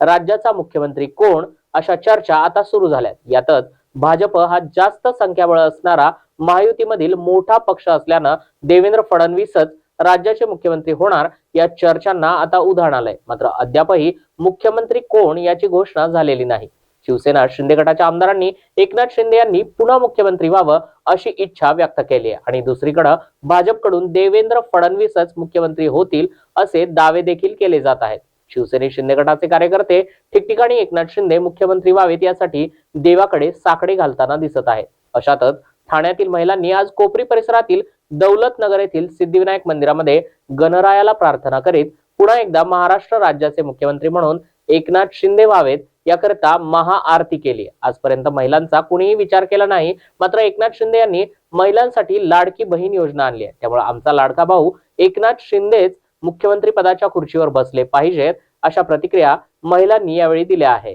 राज्याचा मुख्यमंत्री कोण अशा चर्चा आता सुरू झाल्यात. यातच भाजप हा जास्त संख्याबळ असणारा महायुतीमधील मोठा पक्ष असल्यानं देवेंद्र फडणवीसच राज्याचे मुख्यमंत्री होणार या चर्चांना आता उधाण आलंय. मात्र अद्यापही मुख्यमंत्री कोण याची घोषणा झालेली नाही. शिवसेना शिंदे गटाच्या आमदारांनी एकनाथ शिंदे यांनी पुन्हा मुख्यमंत्री व्हावं अशी इच्छा व्यक्त केली आहे. आणि दुसरीकडे भाजपकडून देवेंद्र फडणवीसच मुख्यमंत्री होतील असे दावे देखील केले जात आहेत. शिवसेने शिंदे गटाचे कार्यकर्ते ठिकठिकाणी एकनाथ शिंदे मुख्यमंत्री व्हावेत यासाठी देवाकडे साकडे घालताना दिसत आहेत. अशातच ठाण्यातील महिलांनी आज कोपरी परिसरातील दौलत नगर येथील सिद्धिविनायक मंदिरामध्ये गणरायाला प्रार्थना करीत पुन्हा एकदा महाराष्ट्र राज्याचे मुख्यमंत्री म्हणून एकनाथ शिंदे व्हावेत याकरिता महाआरती केली आजपर्यंत महिलांचा कुणीही विचार केला नाही मात्र एकनाथ शिंदे यांनी महिलांसाठी लाडकी बहीण योजना आणली आहे. त्यामुळे आमचा लाडका भाऊ एकनाथ शिंदेच मुख्यमंत्री पदाच्या खुर्चीवर बसले पाहिजेत. अशा प्रतिक्रिया महिलांनी यावेळी दिल्या आहे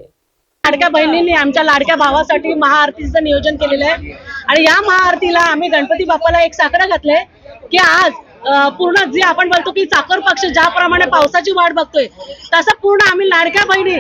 लाडक्या बहिणींनी आमच्या लाडक्या भावासाठी महाआरतीचं नियोजन केलेलं आहे. आणि या महाआरतीला आम्ही गणपती बाप्पाला एक साकडं घातलंय की आज पूर्ण जे आपण बोलतो की चाकर पक्ष ज्याप्रमाणे पावसाची वाट बघतोय तसं पूर्ण आम्ही लाडक्या बहिणी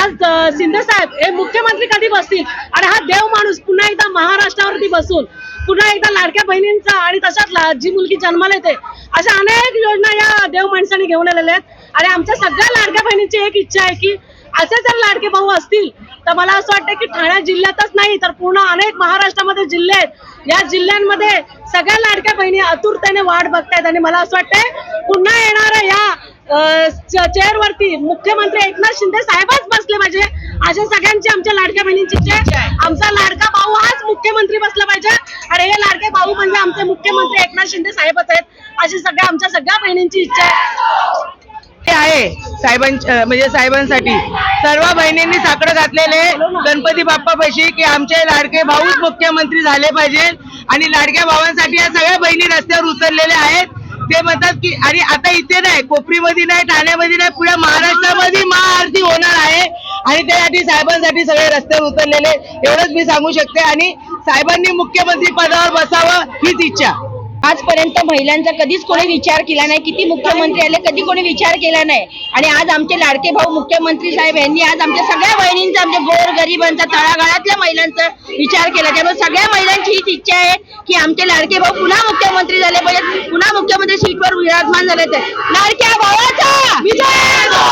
आज शिंदे साहेब हे मुख्यमंत्री कधी बसतील? आणि हा देव माणूस पुन्हा एकदा महाराष्ट्रावरती बसून पुन्हा एकदा लाडक्या बहिणींचा आणि तशाच जी मुलगी जन्माला येते अशा अनेक योजना या देव माणसाने घेऊन आलेल्या आहेत. आणि आमच्या सगळ्या लाडक्या बहिणीची एक इच्छा आहे की असे जर लाडके भाऊ असतील तर मला असं वाटतं की ठाणे जिल्ह्यातच नाही तर पूर्ण अनेक महाराष्ट्रामध्ये जिल्हे आहेत. या जिल्ह्यांमध्ये सगळ्या लाडक्या बहिणी आतुरतेने वाट बघतायत आणि मला असं वाटतंय पुन्हा येणाऱ्या या चेअरवरती मुख्यमंत्री एकनाथ शिंदे साहेबच बसले पाहिजे. अशा सगळ्यांची आमच्या लाडक्या बहिणींची इच्छा आहे आमचा लाडका भाऊ हाच मुख्यमंत्री बसला पाहिजे. आणि हे लाडके भाऊ म्हणजे आमचे मुख्यमंत्री एकनाथ शिंदे साहेबच आहेत. अशी सगळ्या आमच्या सगळ्या बहिणींची इच्छा आहे. हे आहे साहेबांच्या म्हणजे साहेबांसाठी. सर्व बहिणींनी साकडं घातलेले. गणपती बाप्पा पैशी की आमचे लाडके भाऊच मुख्यमंत्री झाले पाहिजे. आणि लाडक्या भावांसाठी या सगळ्या बहिणी रस्त्यावर उतरलेल्या आहेत. ते म्हणतात की आणि आता इथे नाही कोपरीमध्ये नाही ठाण्यामध्ये नाही पुढे महाराष्ट्रामध्ये महाआरती होणार आहे. आणि त्यासाठी साहेबांसाठी सगळे रस्त्यावर उतरलेले एवढंच मी सांगू शकते. आणि साहेबांनी मुख्यमंत्री पदावर बसावं हीच इच्छा. आजपर्यंत महिलांचा कधीच कोणी विचार केला नाही. किती मुख्यमंत्री आले कधी कोणी विचार केला नाही. आणि आज आमचे लाडके भाऊ मुख्यमंत्री साहेब यांनी आज आमच्या सगळ्या बहिणींचा आमच्या गोर गरिबांचा तळागाळातल्या महिलांचा विचार केला. त्यामुळे सगळ्या महिलांची हीच इच्छा आहे की आमचे लाडके भाऊ पुन्हा मुख्यमंत्री झाले पाहिजेत. पुन्हा मुख्यमंत्री सीटवर विराजमान झाले तर. लाडक्या भावाचा! विजय!